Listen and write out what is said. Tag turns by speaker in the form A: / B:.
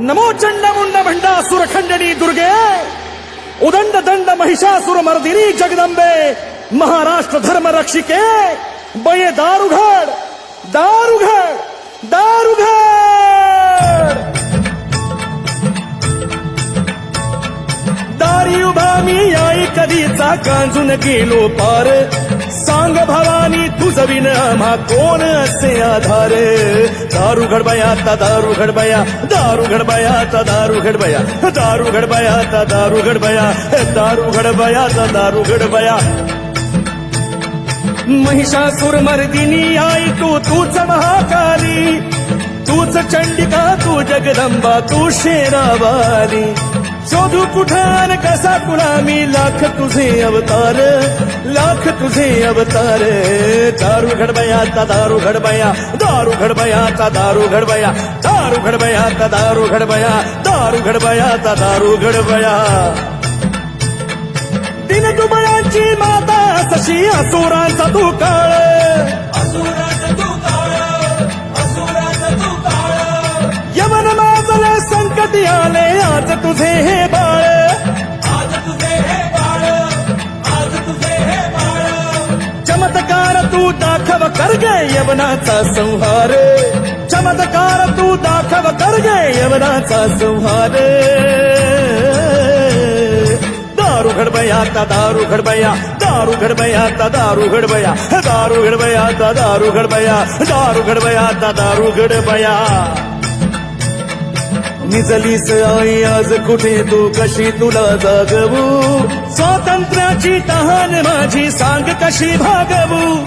A: नमो चंड मुंड भंडासुर खंडणी दुर्गे उदंड दंड महिषासुर मर्दिनी जगदंबे महाराष्ट्र धर्म रक्षिके बये दारुघड दारुघड दारुघड। दारी उभा मी आई कधीचा कांजून गेलो पार. सांग भवानी तुझ विन आम्हा कोण असे आधार? दारू घडबया आता दारू घडबया दारू घडबया आता दारू घडबया दारू घडबया आता दारू घडबया दारू घडबया आता दारू घडबया. महिषासुर मर्दिनी आई तू तूच महाकाली. तूच चंडिका तू जगदंबा तू शेरावाली. शोधू कुठान कसा तुला मी लाख तुझे अवतार लाख तुझे अवतार. दारू घडबया आता दारू घडबया दारू घडबया आता दारू घडबया. दारू घडबया आता दारू घडबया दारू घडबया आता दारू घडबया. दिन दुबळ्यांची माता सशी असुरांचा तू काळ यमन माजले संकट आले आज तुझे हे बाळ चमत्कार तू दाखव कर गे यवनाचा संहार. चमत्कार तू दाखव कर गे यवनाचा संहार. दारू घडबया आता, दारू घडबया. दारू घडबया आता, दारू घडबया. दारू घडबया आता, दारू घडबया. दारू घडबया आता, दारू घडबया. निजलीस आई आज कुठे तू कशी तुला जागवू? स्वातंत्र्याची तहान माझी सांग कशी भागवू?